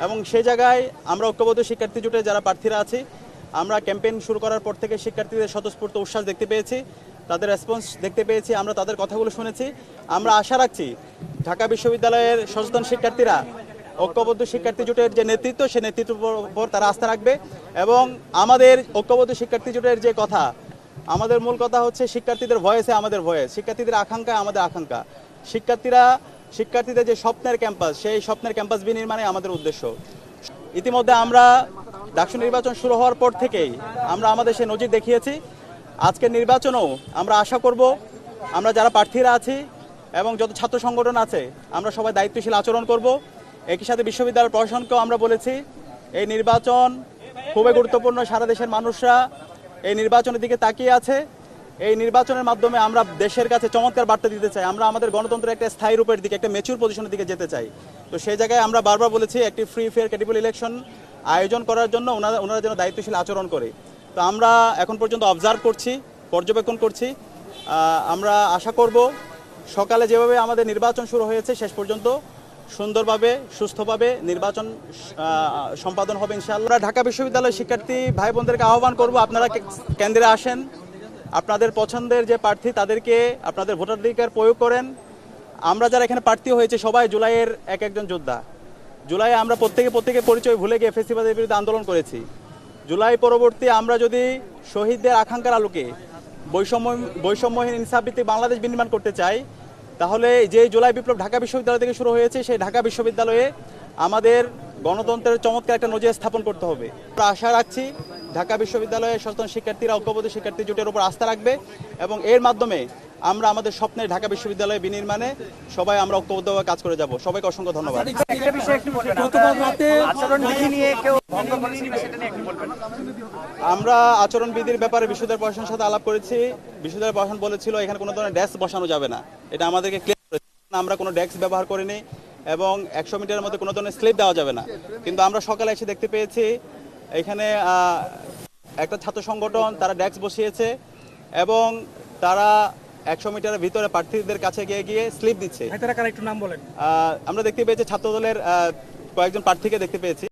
এবং সেই জায়গায় আমরা ঐক্যবদ্ধ শিক্ষার্থী জোটে যারা প্রার্থীরা আছি, আমরা ক্যাম্পেইন শুরু করার পর থেকে শিক্ষার্থীদের স্বতঃস্ফূর্ত উচ্ছ্বাস দেখতে পেয়েছি, তাদের রেসপন্স দেখতে পেয়েছি, আমরা তাদের কথাগুলো শুনেছি। আমরা আশা রাখছি ঢাকা বিশ্ববিদ্যালয়ের সচেতন শিক্ষার্থীরা, ঐক্যবদ্ধ শিক্ষার্থী জোটের যে নেতৃত্ব, সে নেতৃত্বের উপর- উপর তারা আস্থা রাখবে এবং আমাদের ঐক্যবদ্ধ শিক্ষার্থী জোটের যে কথা, আমাদের মূল কথা হচ্ছে শিক্ষার্থীদের ভয়েসে আমাদের ভয়েস শিক্ষার্থীদের আকাঙ্ক্ষা আমাদের আকাঙ্ক্ষা। শিক্ষার্থীরা শিক্ষার্থীদের যে স্বপ্নের ক্যাম্পাস, সেই স্বপ্নের ক্যাম্পাস বিনির্মাণে আমাদের উদ্দেশ্য। ইতিমধ্যে আমরা ডাকসু নির্বাচন শুরু হওয়ার পর থেকেই আমরা আমাদের সেই নজির দেখিয়েছি। আজকের নির্বাচনেও আমরা আশা করব, আমরা যারা প্রার্থীরা আছি এবং যত ছাত্র সংগঠন আছে, আমরা সবাই দায়িত্বশীল আচরণ করব। একই সাথে বিশ্ববিদ্যালয় প্রশাসনকেও আমরা বলেছি, এই নির্বাচন খুবই গুরুত্বপূর্ণ, সারা দেশের মানুষরা এই নির্বাচনের দিকে তাকিয়ে আছে। এই নির্বাচনের মাধ্যমে আমরা দেশের কাছে চমৎকার বার্তা দিতে চাই। আমরা আমাদের গণতন্ত্রের একটা স্থায়ী রূপের দিকে, একটা মেচুর পজিশনের দিকে যেতে চাই। তো সেই জায়গায় আমরা বারবার বলেছি, একটি ফ্রি ফেয়ার ক্যাটেবল ইলেকশন আয়োজন করার জন্য ওনারা ওনারা যেন দায়িত্বশীল আচরণ করে। তো আমরা এখন পর্যন্ত অবজার্ভ করছি, পর্যবেক্ষণ করছি। আমরা আশা করব সকালে যেভাবে আমাদের নির্বাচন শুরু হয়েছে, শেষ পর্যন্ত সুন্দরভাবে, সুস্থভাবে নির্বাচন সম্পাদন হবে ইনশাআল্লাহ। ঢাকা বিশ্ববিদ্যালয়ের শিক্ষার্থী ভাই বোনদেরকে আহ্বান করব, আপনারা কেন্দ্রে আসেন। আপনাদের পছন্দের যে প্রার্থী তাদেরকে আপনাদের ভোটাধিকার প্রয়োগ করেন। আমরা যারা এখানে প্রার্থী হয়েছে সবাই জুলাইয়ের এক একজন যোদ্ধা। জুলাই আমরা প্রত্যেকে প্রত্যেকে পরিচয় ভুলে গিয়ে ফেসিবাদের বিরুদ্ধে আন্দোলন করেছি। জুলাই পরবর্তী আমরা যদি শহীদদের আকাঙ্ক্ষার আলোকে বৈষম্য, বৈষম্যহীন ইনসাফ ভিত্তিক বাংলাদেশ বিনির্মাণ করতে চাই, তাহলে যে জুলাই বিপ্লব ঢাকা বিশ্ববিদ্যালয় থেকে শুরু হয়েছে, সেই ঢাকা বিশ্ববিদ্যালয়ে আমাদের গণতন্ত্রের চমৎকার একটা নজির স্থাপন করতে হবে। আমরা আশা রাখছি ঢাকা বিশ্ববিদ্যালয়ের সচেতন শিক্ষার্থীরা ঐক্যবদ্ধ শিক্ষার্থী জোটের উপর আস্থা রাখবে এবং এর মাধ্যমে আমরা আমাদের স্বপ্নের ঢাকা বিশ্ববিদ্যালয় বিনির্মাণে সবাই আমরা ঐক্যবদ্ধভাবে কাজ করে যাব। সবাইকে অসংখ্য ধন্যবাদ। গতকাল রাতে আচরণবিধি নিয়ে কেউ ভঙ্গ করছে কিনা সেটা নিয়ে একটু বলবেন। আমরা আচরণবিধির ব্যাপারে বিশ্ববিদ্যালয় প্রশাসনের সাথে আলাপ করেছি। বিশ্ববিদ্যালয় প্রশাসন বলেছিল এখানে কোনো ধরনের ডেস্ক বসানো যাবে না। এটা আমাদেরকে ক্লিয়ার করেছে আমরা কোনো ডেস্ক ব্যবহার করিনি এবং একশো মিটারের মধ্যে কোনো ধরনের স্লিপ দেওয়া যাবে না। কিন্তু আমরা সকালে এসে দেখতে পেয়েছি এখানে একটা ছাত্র সংগঠন তারা ডেস্ক বসিয়েছে এবং তারা একশো মিটারের ভিতরে প্রার্থীদের কাছে গিয়ে গিয়ে স্লিপ দিচ্ছে। ভাই তারা কারা? একটু নাম বলেন। আহ, আমরা দেখতে পেয়েছি ছাত্র দলের কয়েকজন প্রার্থীকে দেখতে পেয়েছি।